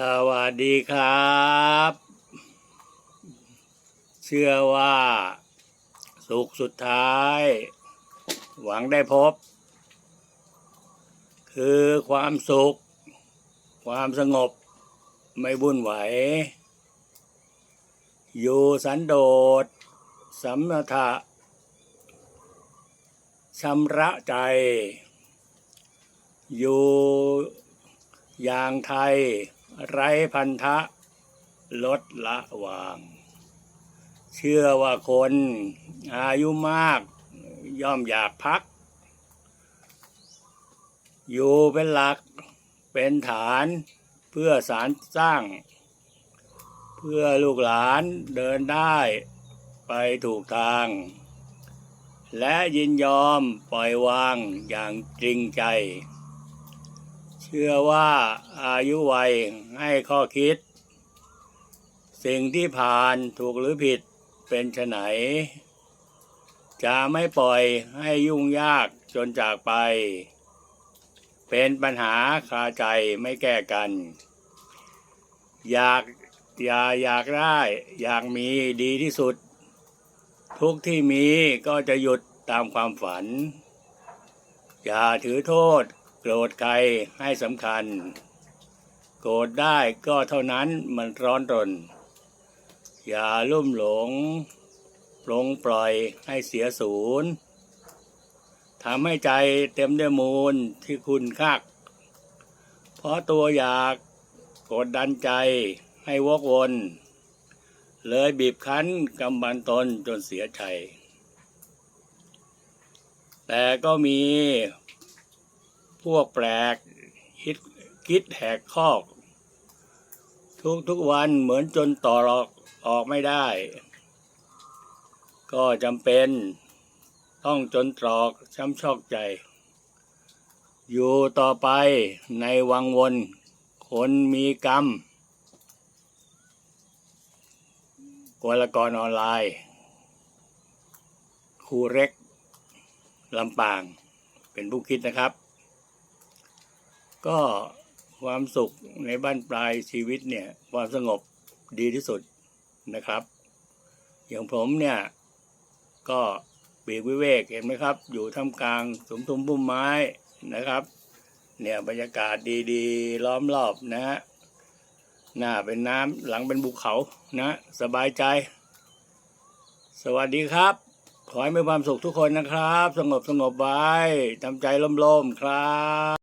สวัสดีครับ เชื่อว่า สุขสุดท้าย หวังได้พบ คือความสุข ความสงบ ไม่วุ่นไหว อยู่สันโดษสัมมถะชำระใจ อยู่อย่างไทย ไรพันธะ ลดละวาง เชื่อว่าคนอายุมากย่อมอยากพัก อยู่เป็นหลักเป็นฐานเพื่อสารสร้าง เพื่อลูกหลานเดินได้ไปถูกทาง และยินยอมปล่อยวางอย่างจริงใจ เชื่อว่าอายุวัยให้ข้อคิด สิ่งที่ผ่านถูกหรือผิดเป็นไฉนจะไม่ปล่อยให้ยุ่งยากจนจากไป เป็นปัญหาคาใจไม่แก้กัน อยากอย่าอยากได้อยากมีดีที่สุด ทุกที่มีก็จะหยุดตามความฝัน อย่าถือโทษ โกรธใครให้สำคัญ โกรธได้ก็เท่านั้นมันร้อนรน อย่าลุ่มหลงปลงปล่อยให้เสียศูนย์ทำให้ใจเต็มด้วยมูลที่คุณคัก เพราะตัวอยากกดดันใจให้วกวน เลยบีบคั้นกำบันตนจนเสียใจ แต่ก็มี พวกแปลกคิดคิดแหกคอก ทุกทุกวันเหมือนจนต่อรอกออกไม่ได้ ก็จำเป็น ต้องจนตรอกช้ำชอกใจ อยู่ต่อไปในวังวน คนมีกรรมกลกรออนไลน์ ครูเร็กลำปาง เป็นผู้คิดนะครับ ก็ความสุขในบ้านปลายชีวิตเนี่ยความสงบดีที่สุดนะครับ อย่างผมเนี่ยก็เบีกวิเวกเห็นไหมครับ อยู่ท่ามกลางสมทุมพุ่มไม้นะครับ เนี่ยบรรยากาศดีๆ ล้อมรอบนะฮะหน้าเป็นน้ำหลังเป็นภูเขานะ สบายใจ สวัสดีครับ ขอให้มีความสุขทุกคนนะครับ สงบสงบไว้ทำใจล่มๆครับ